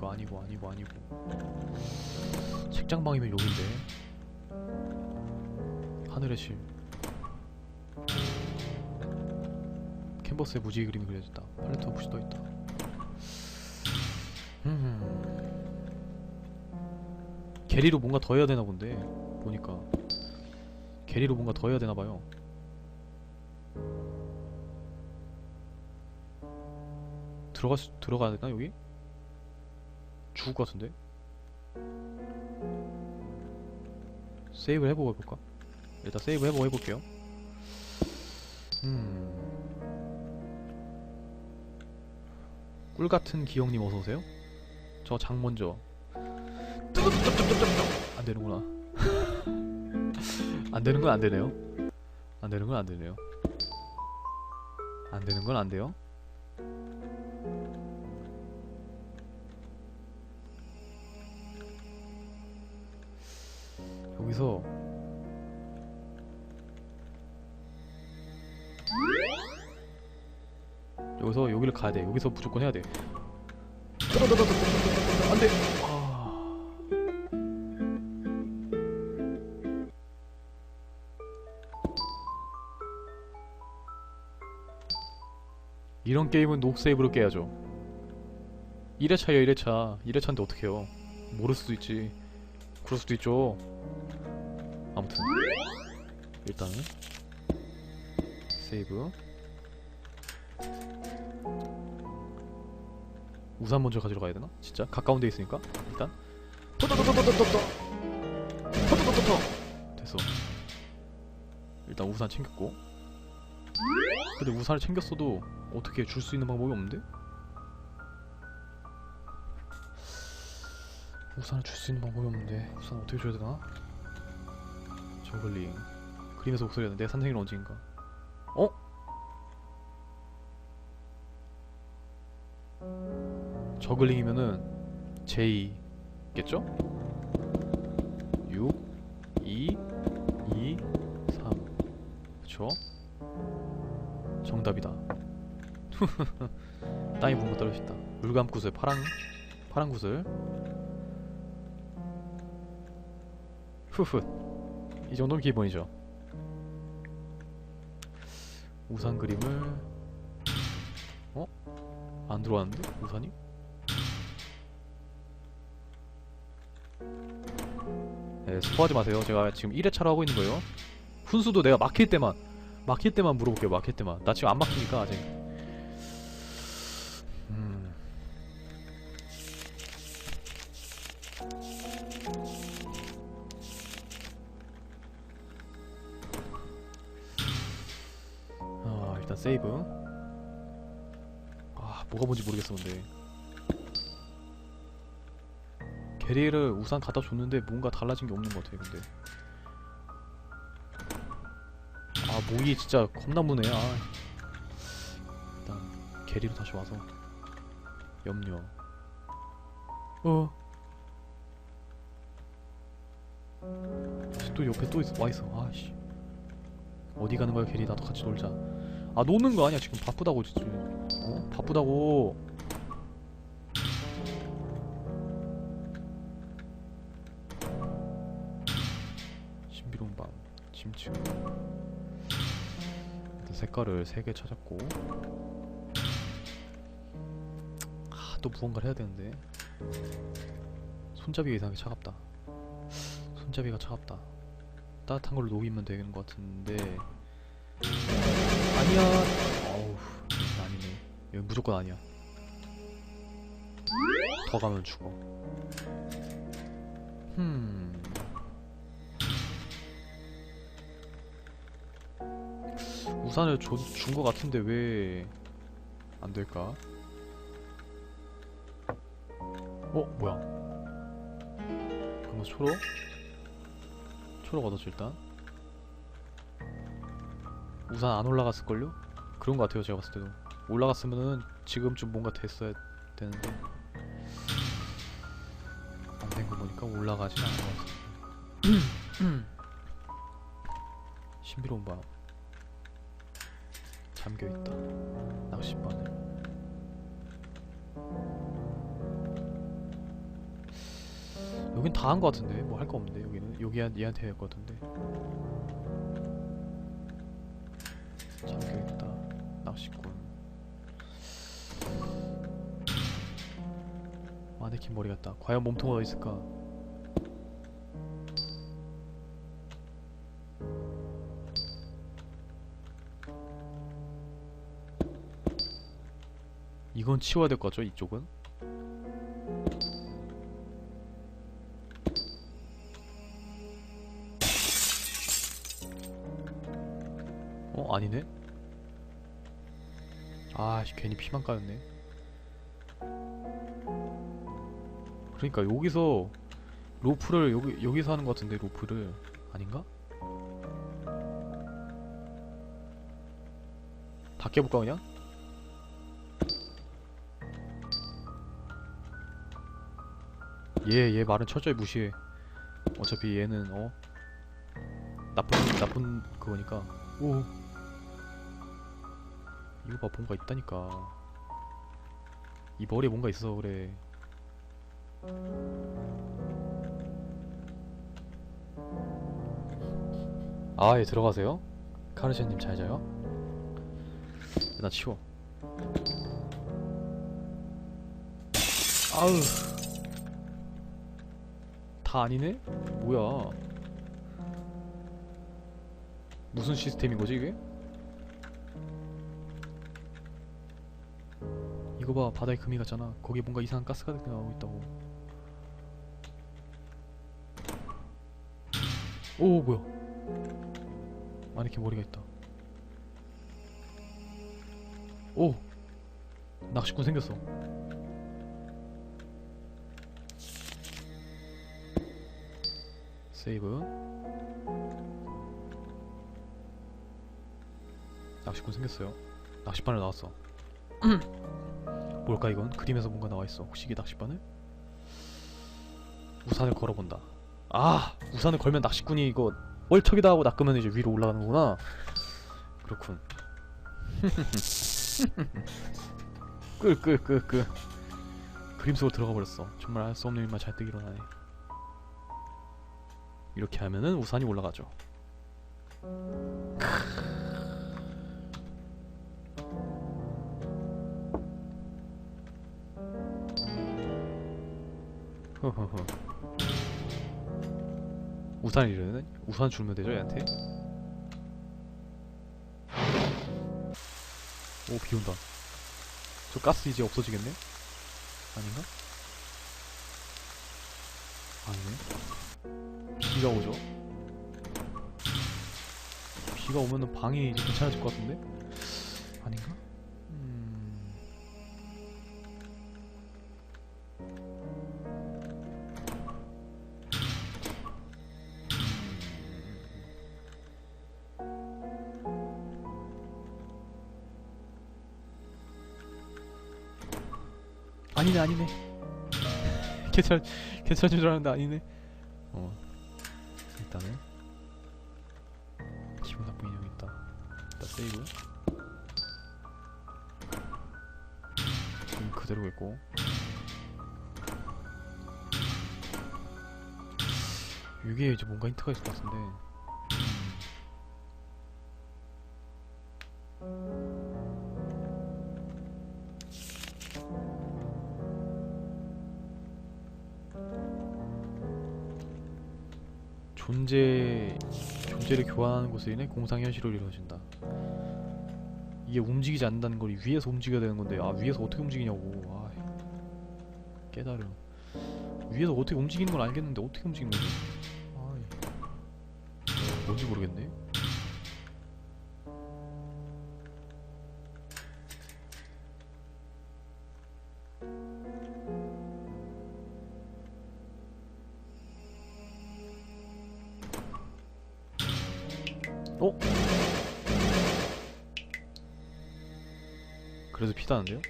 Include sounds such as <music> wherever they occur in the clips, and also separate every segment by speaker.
Speaker 1: 이거 아니고 아니고 아니고. 책장방이면 여긴데. 하늘의 실. 캔버스에 무지개 그림이 그려졌다. 팔레트와 붓이 떠있다. 음 게리로 뭔가 더 해야 되나 본데 보니까. 게리로 뭔가 더 해야 되나 봐요. 들어가 들어가야 되나 여기? 죽을 것 같은데? 세이브를 해보고 해볼까? 일단 세이브 해보고 해볼게요. 음... 꿀같은 기영님 어서오세요. 저 장 먼저. 안 되는구나. <laughs> 안 되는 건 안 되네요. 안 되는 건 안 되네요. 안 되는 건 안 돼요 여기서 여기서 여기를 가야 돼. 여기서 무조건 해야 돼. 안 돼. 아. 이런 게임은 녹세이브로 깨야죠. 1회차야 1회차. 1회차인데 어떡해요. 모를 수도 있지. 그럴 수도 있죠. 아무튼. 일단은. 세이브. 우산 먼저 가지러 가야 되나? 진짜? 가까운 데 있으니까? 일단. 토토토토토토토 토토토토토 됐어. 일단 우산 챙겼고. 근데 우산을 챙겼어도 어떻게 줄 수 있는 방법이 없는데? 우산을 줄 수 있는 방법이 없는데 우산 어떻게 줘야 되나? 저글링. 그림에서 목소리가 내 선생님 언제인가? 어? 저글링이면은 J겠죠? 6 2 2 3 그쵸? 정답이다. <laughs> 땅에 bun거 떨어졌다. 물감 구슬 파랑 파랑 구슬. 후훗 이 정도면 기본이죠. 우산 그림을 어? 안 들어왔는데? 우산이? 네, 스포하지 마세요. 제가 지금 1회차로 하고 있는 거예요. 훈수도 내가 막힐 때만 막힐 때만 물어볼게요. 막힐 때만. 나 지금 안 막히니까 아직. 세이브. 아 뭐가 뭔지 모르겠어 근데. 게리를 우산 갖다 줬는데 뭔가 달라진 게 없는 것 같아 근데. 아 모이 진짜 겁나 무네. 아. 일단 게리로 다시 와서. 염려. 어? 또 옆에 또 있어 와있어. 아씨. 어디 가는 거야 게리? 나도 같이 놀자 아 노는 거 아니야? 지금 바쁘다고 진짜 어? 바쁘다고. 신비로운 밤 짐층 일단 색깔을 3개 찾았고. 아, 또 무언가를 해야 되는데. 손잡이가 이상하게 차갑다. 손잡이가 차갑다. 따뜻한 걸로 녹이면 되는 것 같은데 아니야 어우 아니네 여기 무조건 아니야 더 가면 죽어 흠 우산을 준 것 같은데 왜 안 될까? 어? 뭐야 그거 초록? 초록 얻었죠 일단 우산 안 올라갔을걸요? 그런 것 같아요 제가 봤을 때도. 올라갔으면은 지금쯤 뭔가 됐어야 되는데. 안 된 거 보니까 올라가진 않은 것 같습니다. <clears throat> 신비로운 밤. 잠겨있다 낚싯바늘. 여긴 다한거 같은데. 뭐 할 거 없는데. 여기는 여기 한 얘한테 할거 같은데 잠겨있다. 낚시꾼. 마네킹 머리 같다. 과연 몸통은 어디 있을까? 이건 치워야 될것 같죠 이쪽은 어 아니네? 아씨 괜히 피만 까였네. 그러니까 여기서 로프를 여기 여기서 하는 것 같은데 로프를. 아닌가? 다 깨볼까 그냥? 얘 얘 말은 철저히 무시해. 어차피 얘는 어? 나쁜 나쁜 그거니까. 오 이거 봐 뭔가 있다니까. 이 머리에 뭔가 있어 그래. 아예 들어가세요. 카르샤님 잘 자요? 나 치워. 아우. 다 아니네? 뭐야? 무슨 시스템인 거지 이게? 이거 봐 바다에 금이 갔잖아. 거기에 뭔가 이상한 가스가 나오고 있다고. 오 뭐야? 마네킹 머리가 있다. 오! 낚시꾼 생겼어. 세이브. 낚시꾼 생겼어요. 낚시바늘 나왔어 뭘까 이건? 그림에서 뭔가 나와있어. 혹시 이게 낚시바늘? 우산을 걸어본다. 아! 우산을 걸면 낚시꾼이 이거 월척이다 하고 낚으면 이제 위로 올라가는 거구나. 그렇군. <laughs> 끌끌끌끌. 그림 속으로 들어가 버렸어. 정말 알 수 없는 일만 잘 뜨기로 하네. 이렇게 하면은 우산이 올라가죠. 허허 <laughs> 우산 이르는 우산 주면 되죠 얘한테? 오 비온다. 저 가스 이제 없어지겠네? 아닌가? 아니네. 비가 오죠? 비가 오면은 방이 괜찮아질 것 같은데? 아닌가 아니네 아니네. 괜찮 괜찮은 줄 알았는데 아니네. 어 일단은 기분 나쁜 인형이 있다. 일단 세이브. 지금 그대로 있고. 이게 이제 뭔가 힌트가 있을 것 같은데 존재 존재를 교환하는 것으로 인해 공상 현실로 이루어진다. 이게 움직이지 않는다는 걸 위에서 움직여야 되는 건데 아 위에서 어떻게 움직이냐고. 아 깨달음. 위에서 어떻게 움직이는 건 알겠는데 어떻게 움직이는 거지? 아 뭔지 모르겠네. 그래서 피다는데요?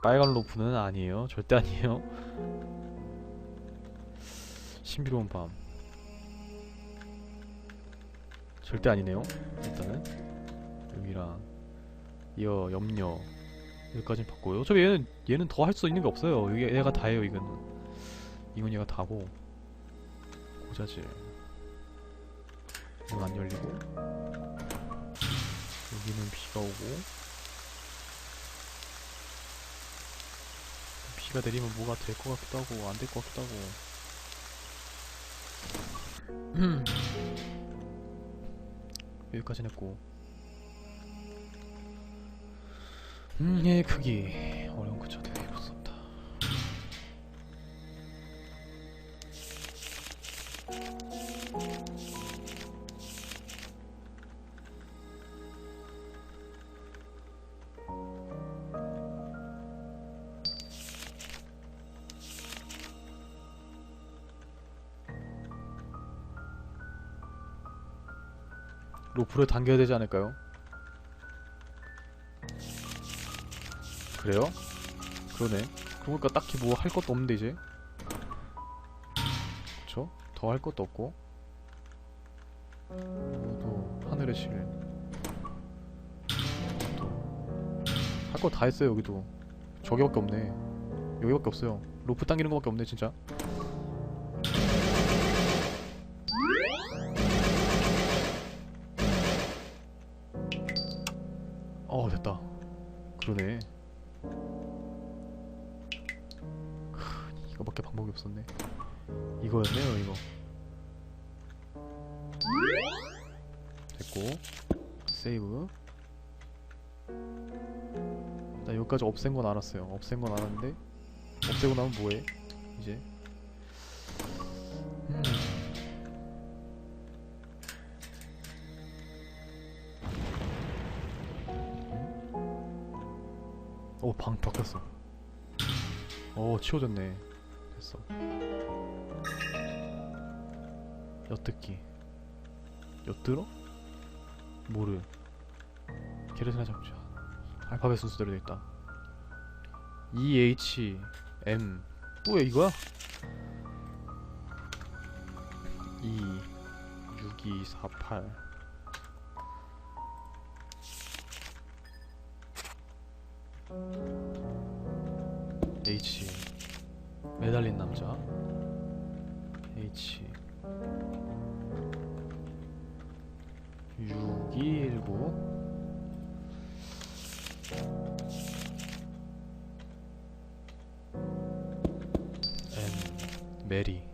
Speaker 1: 빨간 로프는 아니에요. 절대 아니에요. 신비로운 밤. 절대 아니네요. 일단은 여기랑 이어 염려 여기까지 봤고요. 어차피 얘는 얘는 더 할 수 있는 게 없어요. 여기 얘가 다예요. 이거는 이건 얘가 다고 고자질 이건 안 열리고 여기는 비가 오고 비가 내리면 뭐가 될 것 같기도 하고 안 될 것 같기도 하고 음. 여기까지 했고 음, 얘의 크기 어려운 이룰 수 없다 로프를 당겨야 되지 않을까요? 그래요? 그러네. 그러니까 딱히 뭐 할 것도 없는데 이제. 그쵸? 더 할 것도 없고. 또 하늘의 실. 할거 다 했어요 여기도. 저기밖에 없네. 여기밖에 없어요. 로프 당기는 거밖에 없네 진짜. 없앤 건 알았어요. 없앤 건 알았는데, 없애고 나면 뭐해? 이제. 음. 오, 방 바뀌었어. 오, 치워졌네. 됐어. 엿듣기. 엿들어? 뭐를? 게르스나 잡자. 알파벳 순서대로 돼있다. E, H, M. 뭐야, 이거야? 2, 6, 2, 4, 8. H 매달린 남자 H 6219 M 메리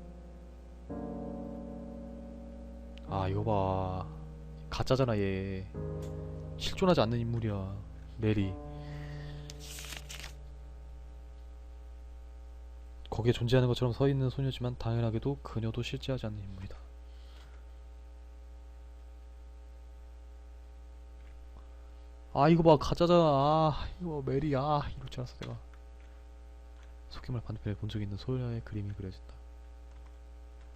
Speaker 1: 아 이거 봐 가짜잖아 얘 실존하지 않는 인물이야 메리 거기에 존재하는 것처럼 서 있는 소녀지만 당연하게도 그녀도 실제하지 않는 인물이다. 아 이거 봐 가짜잖아. 아 이거 봐, 메리 아 이럴 줄 알았어 내가. 소개물 반대편에 본적 있는 소녀의 그림이 그려진다.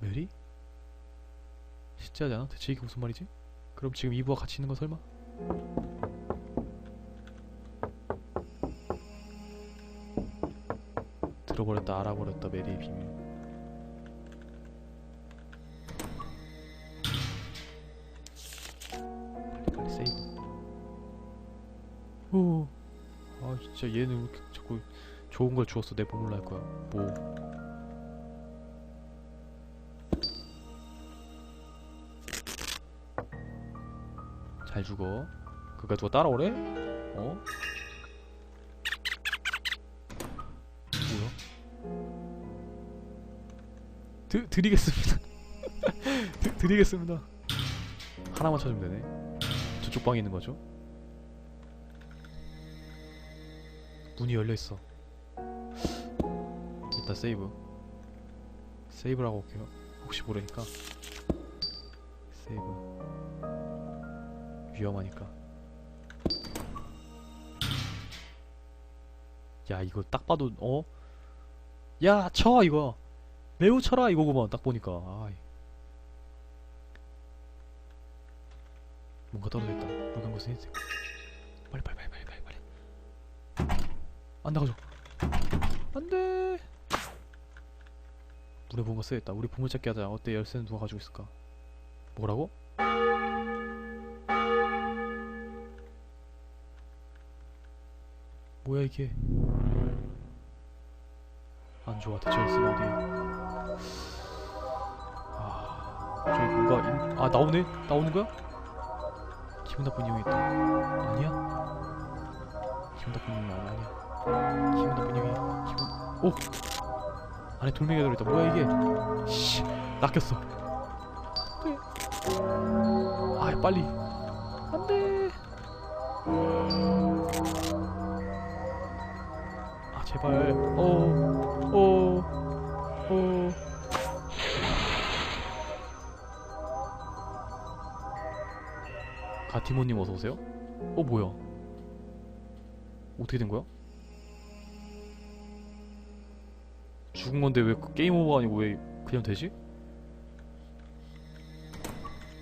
Speaker 1: 메리? 않아? 대체 이게 무슨 말이지? 그럼 지금 이브와 같이 있는 건 설마? 들어버렸다 알아버렸다 메리의 비밀 빨리 빨리 세이브 오아 진짜 얘는 왜 이렇게 자꾸 좋은 걸 주었어 내 몸을 날 거야 뭐 잘 죽어 그가 누가 따라오래? 어? 뭐야? 드, 드리겠습니다. <laughs> 드, 드리겠습니다. 하나만 찾으면 되네. 저쪽 방에 있는 거죠? 문이 열려 있어. 이따 세이브. 세이브를 하고 올게요. 혹시 모르니까. 세이브. 위험하니까. 야 이거 딱 봐도 어? 야, 쳐 이거. 매우 쳐라 이거구만. 딱 보니까. 아이. 뭔가 있다. 물간 것은 흰색. 빨리 빨리 빨리 빨리 빨리 빨리. 안 나가죠. 안 돼. 물에 뭔가 쓰여 있다. 우리 보물찾기 하자. 어때? 열쇠는 누가 가지고 있을까? 뭐라고? 뭐야 이게? 안 좋아 대체 있으면 어디 아 저기 뭔가 인... 아 나오네? 나오는 거야? 기분 나쁜 형이 있다. 아니야? 기분 나쁜 형이 아니- 아니야. 기분 나쁜 형이 기분 오! 안에 돌멩이가 들어있다. 뭐야 이게? 씨 낚였어. 안돼. 아 빨리. 안돼 제발 어어어 어. 가티모님 어서 오세요. 어 뭐야? 어떻게 된 거야? 죽은 건데 왜그 게임 오버가 아니고 왜 그냥 되지?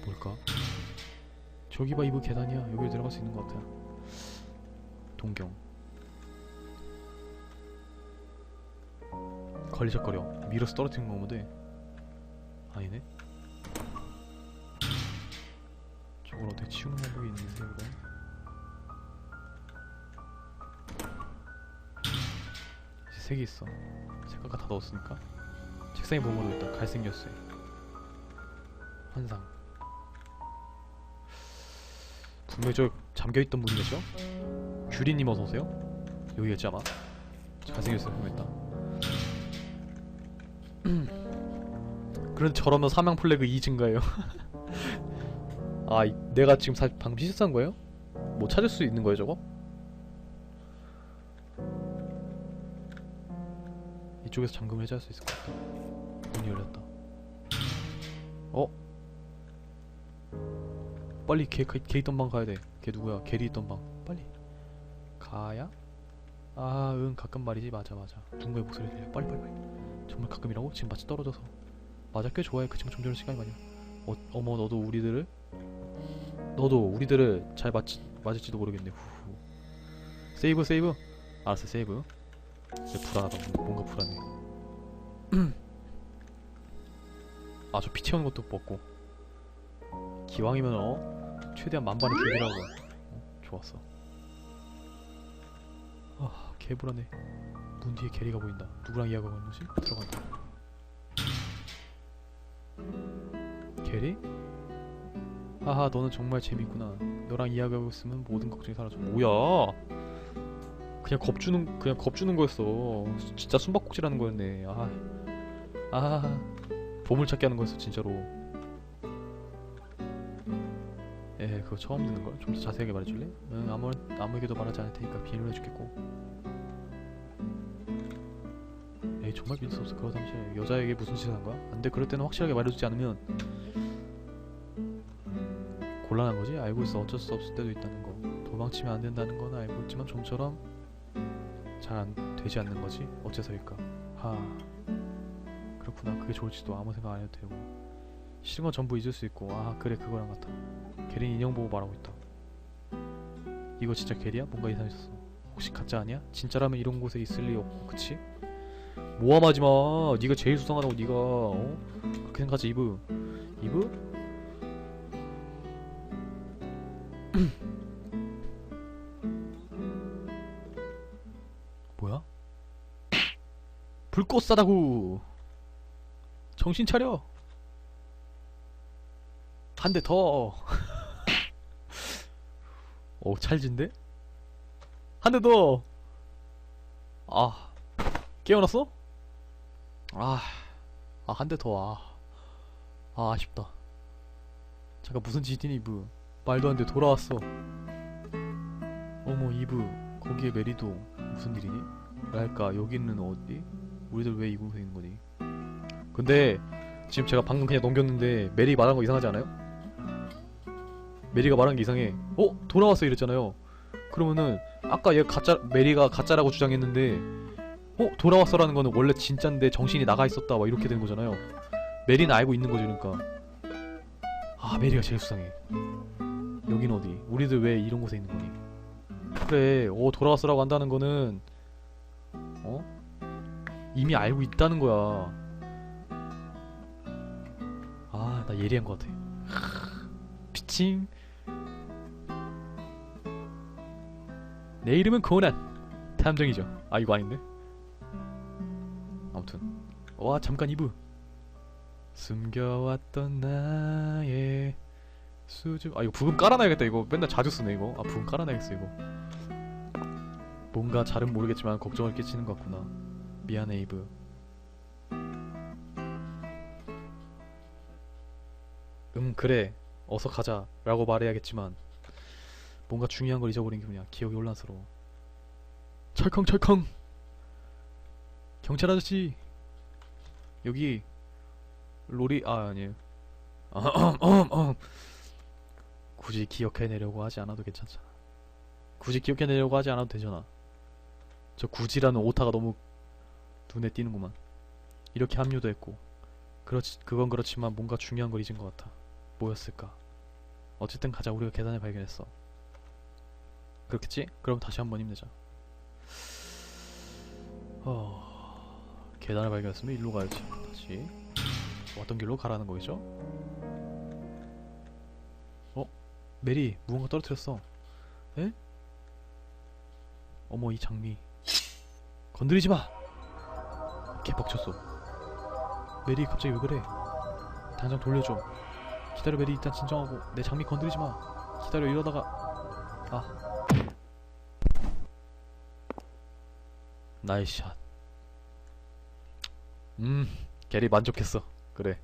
Speaker 1: 뭘까? 저기 봐 이브 계단이야. 여기로 들어갈 수 있는 것 같아. 동경. 걸리적거려. 밀어서 떨어뜨린 거 보면 돼. 아니네. 저걸 어떻게 치우는 방법이 있는데 이거? 이제 세 개 있어. 색깔가 다 넣었으니까. 책상에 보모도 있다. 갈색 열쇠. 환상. 분명히 저 잠겨있던 분이겠죠? 규리님 어서 오세요. 여기겠지 아마. 갈색 열쇠 보냈다. 그런 저러면 사망 플래그 2 증가해요. <laughs> 아, 이- 내가 지금 사, 방금 실수한 거예요? 뭐 찾을 수 있는 거예요, 저거? 이쪽에서 잠금을 해제할 수 있을 것 같아. 문이 열렸다. 어? 빨리 걔, 걔, 걔 있던 방 가야 돼. 걔 누구야? 걔리 있던 방. 빨리. 가야? 아, 응, 가끔 말이지. 맞아, 맞아. 누군가의 목소리 들려. 빨리, 빨리, 빨리. 정말 가끔이라고? 지금 마치 떨어져서. 맞아, 꽤 좋아해. 그치만 좀 전에 시간이 많이. 어, 어머, 너도 우리들을 너도 우리들을 잘 맞지, 맞을지도 모르겠네. 후후. 세이브 세이브. 알았어 세이브. 왜 불안하다. 뭔가 불안해. <clears throat> 아 저 피 채우는 것도 먹고. 기왕이면 어 최대한 만반의 준비라고. 어, 좋았어. 아 개불안해. 문 뒤에 게리가 보인다. 누구랑 이야기하고 있는 거지? 들어간다. 게리? 하하 너는 정말 재밌구나 너랑 이야기하고 있으면 모든 걱정이 사라져 뭐야 그냥 겁주는 그냥 겁주는 거였어 진짜 숨바꼭질하는 거였네 아, 아 보물찾기 하는 거였어 진짜로 에 그거 처음 듣는 걸 좀 더 자세하게 말해줄래? 응 아무 아무에게도 말하지 않을 테니까 비밀로 해주겠고 에이 정말 믿을 수 없어 그거 당시 여자에게 무슨 짓을 한 거야? 안돼 그럴 때는 확실하게 말해주지 않으면 곤란한 거지? 알고 있어 어쩔 수 없을 때도 있다는 거 도망치면 안 된다는 건 알고 있지만 좀처럼 잘 안 되지 않는 거지? 어째서일까? 하 그렇구나 그게 좋을지도 아무 생각 안 해도 되고 싫은 건 전부 잊을 수 있고 아 그래 그거랑 같아 게린 인형 보고 말하고 있다 이거 진짜 게리야? 뭔가 이상해졌어 혹시 가짜 아니야? 진짜라면 이런 곳에 있을 리 없고 그치? 모함하지 마 네가 제일 수상하다고 네가 어? 그렇게 생각하지 이브 이브? <clears throat> 뭐야? 불꽃 싸다구 정신 차려 한 대 더. <laughs> 오 찰진데? 한 대 더. 아 깨어났어? 아, 아 한 대 더. 아, 아 아쉽다. 잠깐 무슨 짓이니 이브? 말도 안 돼 돌아왔어. 어머 이브 거기에 메리도 무슨 일이니? 랄까 여기는 어디? 우리들 왜 이곳에 있는 거니? 근데 지금 제가 방금 그냥 넘겼는데 메리 말한 거 이상하지 않아요? 메리가 말한 게 이상해. 어? 돌아왔어 이랬잖아요. 그러면은 아까 얘 가짜 메리가 가짜라고 주장했는데 어? 돌아왔어라는 거는 원래 진짠데 정신이 나가 있었다 막 이렇게 된 거잖아요. 메리는 알고 있는 거지 그러니까. 아 메리가 제일 수상해. 여긴 어디? 우리들 왜 이런 곳에 있는 거니? 그래, 어 돌아왔어라고 한다는 거는 어 이미 알고 있다는 거야. 아, 나 예리한 것 같아. 피칭. 내 이름은 코난. 탐정이죠. 아 이거 아닌데? 아무튼. 와 잠깐 이브. 숨겨왔던 나의 수줍 아 이거 부금 깔아놔야겠다 이거. 맨날 자주 쓰네 이거. 아 부금 깔아놔야겠어 이거. 뭔가 잘은 모르겠지만 걱정을 끼치는 것 같구나. 미안해 이브. 음 그래. 어서 가자. 라고 말해야겠지만 뭔가 중요한 걸 잊어버린 기분이야 기억이 혼란스러워. 철컹철컹 경찰 아저씨 여기 로리 아 아니에요. <clears throat> 굳이 기억해내려고 하지 않아도 괜찮잖아. 굳이 기억해내려고 하지 않아도 되잖아. 저 굳이라는 오타가 너무 눈에 띄는구만. 이렇게 합류도 했고 그렇지 그건 그렇지만 뭔가 중요한 걸 잊은 것 같아. 뭐였을까? 어쨌든 가자. 우리가 계단을 발견했어. 그렇겠지? 그럼 다시 한번 힘내자. 어... 계단을 발견했으면 일로 가야지. 다시. 왔던 길로 가라는 거겠죠? 어? 메리 무언가 떨어뜨렸어. 에? 어머 이 장미. 건드리지 마! 개빡쳤어. 메리 갑자기 왜 그래? 당장 돌려줘. 기다려 메리. 일단 진정하고. 내 장미 건드리지 마. 기다려 이러다가. 아. 나이스 샷 음, 게리 만족했어. 그래.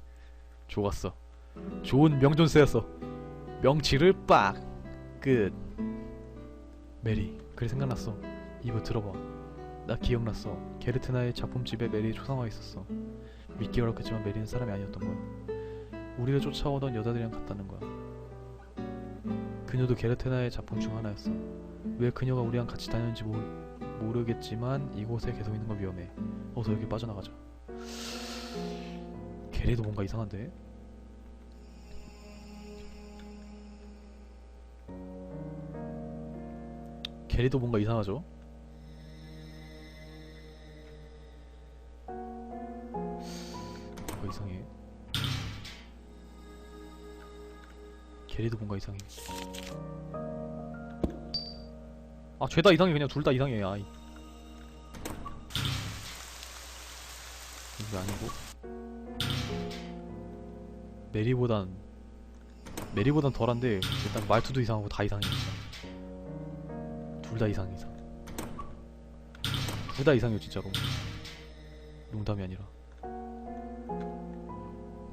Speaker 1: 좋았어. 좋은 명존세였어. 명치를 빡! 끝. 메리, 그래 생각났어. 이거 들어봐. 나 기억났어. 게르트나의 작품집에 메리의 초상화가 있었어. 믿기 어렵겠지만 메리는 사람이 아니었던 거야. 우리를 쫓아오던 여자들이랑 같다는 거야. 그녀도 게르트나의 작품 중 하나였어. 왜 그녀가 우리랑 같이 다녔는지 모르, 모르겠지만 이곳에 계속 있는 건 위험해. 어서 여기 빠져나가자. 걔네도 뭔가 이상한데? 걔네도 뭔가 이상하죠? 뭔가 이상해. 걔네도 뭔가 이상해. 아 죄다 이상해 그냥 둘 다 이상해 아이. 이게 아니고? 메리보단 메리보단 덜한데 일단 말투도 이상하고 다 이상해. 둘 다 이상 이상. 둘 다 이상해요 진짜로. 농담이 아니라.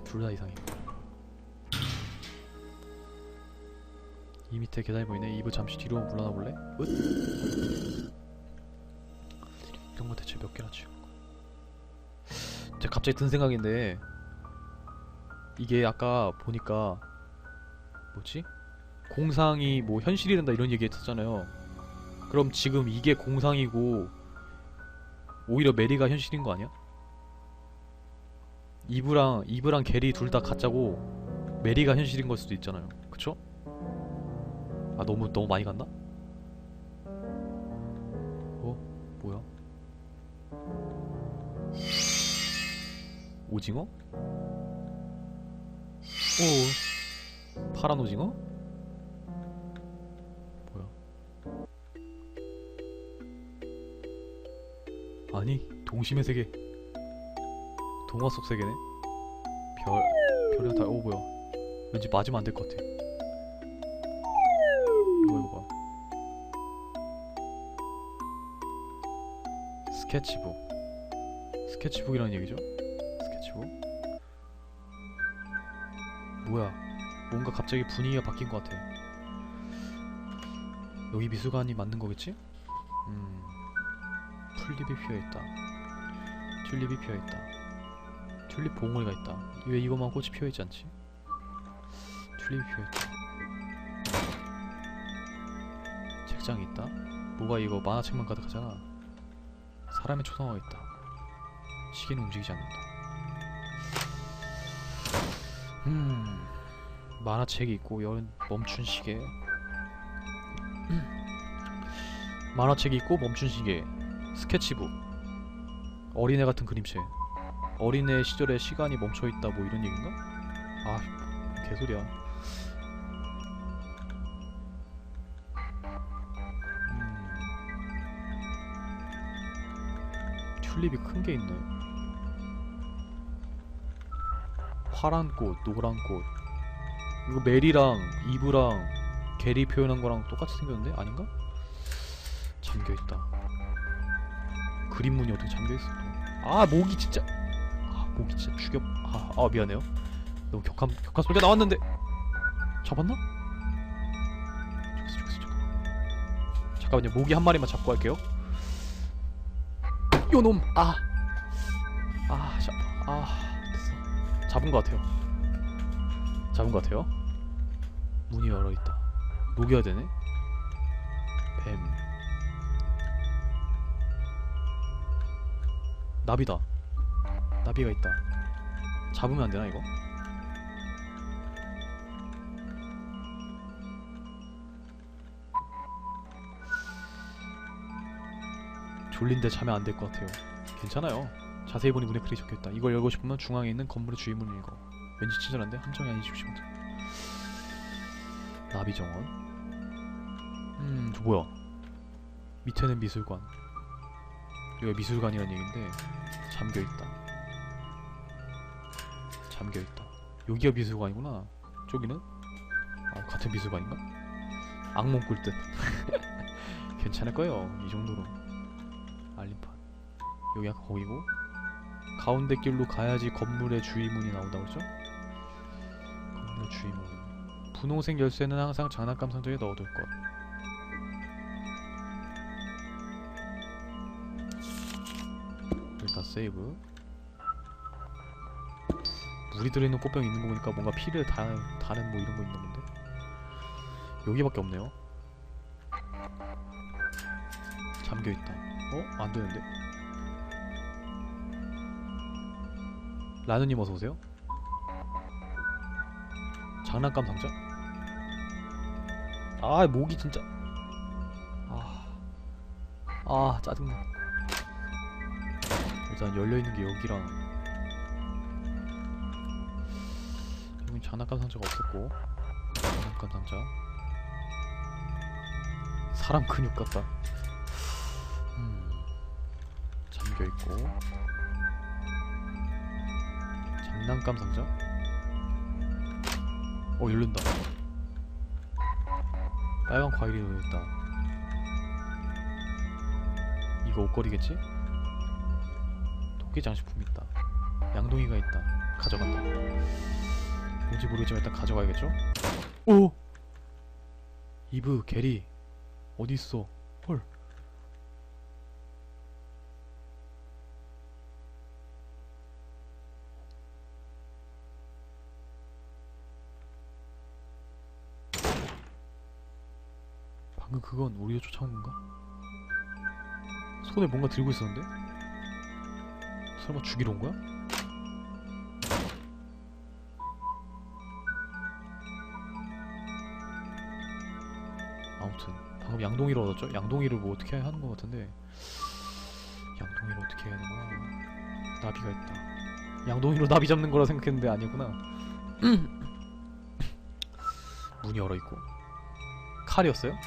Speaker 1: 둘 다 이상해. 이 밑에 계단이 보이네. 이브 잠시 뒤로 물러나 볼래? 으? 이런 거 대체 몇 개나 거 제가 갑자기 든 생각인데 이게 아까 보니까 뭐지? 공상이 뭐 현실이 된다 이런 얘기 했었잖아요. 그럼 지금 이게 공상이고 오히려 메리가 현실인 거 아니야? 이브랑 이브랑 게리 둘 다 가짜고 메리가 현실인 걸 수도 있잖아요. 그쵸? 아 너무 너무 많이 갔나? 어? 뭐야? 오징어? 오 파란 오징어? 뭐야? 아니 동심의 세계. 동화 속 세계네. 별 별이랑 달.. 오 뭐야? 왠지 맞으면 안 될 것 같아. 이거 이거 봐. 스케치북. 스케치북이라는 얘기죠? 뭐야? 뭔가 갑자기 분위기가 바뀐 것 같아. 여기 미술관이 맞는 거겠지? 음. 풀립이 피어있다. 튤립이 피어있다. 튤립 봉오리가 있다. 왜 이것만 꽃이 피어있지 않지? 튤립이 피어있다. 책장이 있다. 뭐가 이거 만화책만 가득하잖아. 사람의 초상화가 있다. 시계는 움직이지 않는다. 음 만화책이 있고 연 멈춘 시계 만화책이 있고 멈춘 시계 스케치북 어린애 같은 그림체 어린애 시절에 시간이 멈춰있다 뭐 이런 얘기인가? 아 개소리야 음. 튤립이 큰 게 있네. 파란 꽃, 노란 꽃. 이거 메리랑 이브랑 게리 표현한 거랑 똑같이 생겼는데 아닌가? 잠겨 있다. 그림 문이 어떻게 잠겨 있어? 또. 아 목이 진짜. 아 목이 진짜 죽여. 아, 아 미안해요. 너무 격한 격한 소리가 나왔는데 잡았나? 죽였어 잠깐. 잠깐만요 모기 한 마리만 잡고 할게요. 요놈 아. 아, 샤, 아, 됐어. 잡은 것 같아요. 잡은 것 같아요. 문이 열어 있다. 녹여야 되네. 뱀. 나비다. 나비가 있다. 잡으면 안 되나 이거? 졸린데 자면 안 될 것 같아요. 괜찮아요. 자세히 보니 문에 글이 적혀있다. 이걸 열고 싶으면 중앙에 있는 건물의 주인문을 읽어. 왠지 친절한데 아니지 싶은데. 나비정원. 음, 저 뭐야? 밑에는 미술관. 여기가 미술관이란 얘긴데 잠겨 있다. 잠겨 있다. 여기가 미술관이구나. 저기는? 아, 같은 미술관인가? 악몽 꿀 듯. <laughs> 괜찮을 거예요. 이 정도로. 알림판. 여기 아까 거기고 가운데 길로 가야지 건물의 주인문이 나온다고 그러죠? 주인문 분홍색 열쇠는 항상 장난감 상자에 넣어둘 것. 일단 세이브. 물이 들어있는 꽃병 있는 거 보니까 뭔가 피를 다, 다는 뭐 이런 거 있는 건데. 여기밖에 없네요. 잠겨있다. 어? 안되는데? 라누님 어서오세요 장난감 상자? 아 목이 진짜. 아, 아 짜증나. 일단 열려있는 게 여기랑 여긴 장난감 상자가 없었고. 장난감 상자. 사람 근육 같다. 음, 잠겨있고. 장난감 상자? 어 열린다. 빨간 과일이 열렸다. 이거 옷걸이겠지? 토끼 장식품 있다. 양동이가 있다. 가져간다. 뭔지 모르겠지만 일단 가져가야겠죠? 오! 이브 게리 어디 있어? 헐 방금 그건 우리를 쫓아온 건가? 손에 뭔가 들고 있었는데? 설마 죽이러 온 거야? 아무튼 방금 양동이를 얻었죠? 양동이를 뭐 어떻게 하는 것 같은데 양동이를 어떻게 해야 되나 나비가 있다 양동이로 나비 잡는 거라 생각했는데 아니구나 <clears throat> 문이 얼어있고 칼이었어요?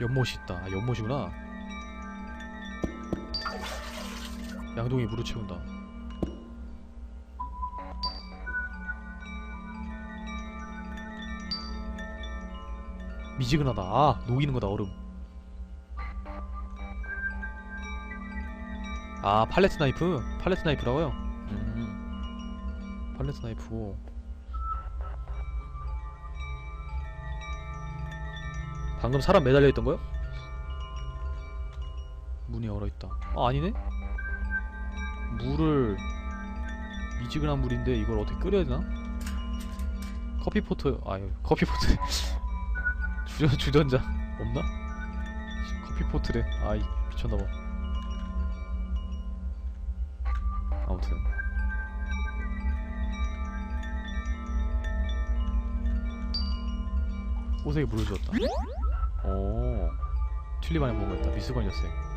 Speaker 1: 연못이 있다. 아, 연못이구나. 양동이 물을 채운다. 미지근하다. 아, 녹이는 거다, 얼음. 아, 팔레트 나이프? 팔레트 나이프라고요? 음. 팔레트 나이프고. 방금 사람 매달려 있던 거요? 문이 얼어 있다. 아 아니네? 물을 미지근한 물인데 이걸 어떻게 끓여야 되나? 커피 포트 아유 커피 포트 <laughs> 주전 주전자 없나? 커피 포트래. 아이 미쳤나 봐. 아무튼 옷에 물을 주었다. 오 튤립 안에 뭔가 있다. 열쇠.